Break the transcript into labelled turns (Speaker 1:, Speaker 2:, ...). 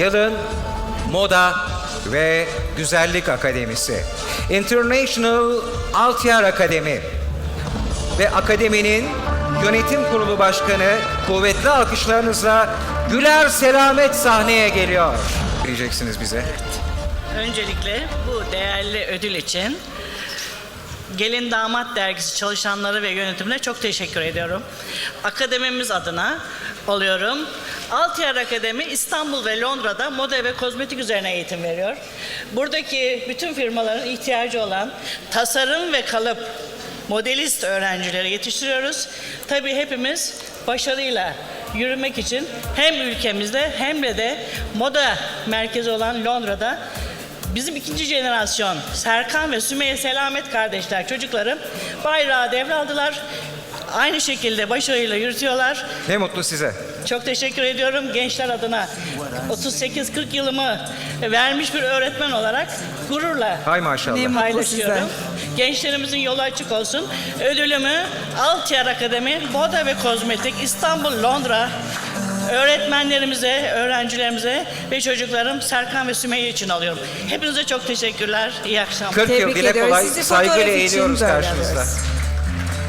Speaker 1: yılın moda ve güzellik akademisi. International Altier Akademi ve akademinin yönetim kurulu başkanı kuvvetli alkışlarınızla Güler Selamet sahneye geliyor. Diyeceksiniz bize.
Speaker 2: Öncelikle bu değerli ödül için Gelin Damat Dergisi çalışanları ve yönetimine çok teşekkür ediyorum. Akademimiz adına alıyorum. Altier Akademi İstanbul ve Londra'da moda ve kozmetik üzerine eğitim veriyor. Buradaki bütün firmaların ihtiyacı olan tasarım ve kalıp modelist öğrencileri yetiştiriyoruz. Tabii hepimiz başarıyla yürümek için hem ülkemizde hem de de moda merkezi olan Londra'da Bizim ikinci jenerasyon Serkan ve Sümeyye Selamet kardeşler çocuklarım bayrağı devraldılar. Aynı şekilde başarıyla yürütüyorlar.
Speaker 1: Ne mutlu size.
Speaker 2: Çok teşekkür ediyorum gençler adına. 38-40 yılımı vermiş bir öğretmen olarak gururla
Speaker 1: Hay maşallah.
Speaker 3: Ne mutlu
Speaker 2: paylaşıyorum.
Speaker 3: size.
Speaker 2: Gençlerimizin yolu açık olsun. Ödülümü Altier Akademi Moda ve Kozmetik İstanbul, Londra öğretmenlerimize, öğrencilerimize ve çocuklarım Serkan ve Sümeyye için alıyorum. Hepinize çok teşekkürler. İyi akşamlar.
Speaker 1: 40 yıl
Speaker 3: Tebrik
Speaker 1: dile
Speaker 3: ediyoruz.
Speaker 1: kolay
Speaker 3: Sizi
Speaker 1: saygıyla
Speaker 3: için
Speaker 1: eğiliyoruz
Speaker 3: böyle
Speaker 1: karşınızda.
Speaker 3: alıyoruz.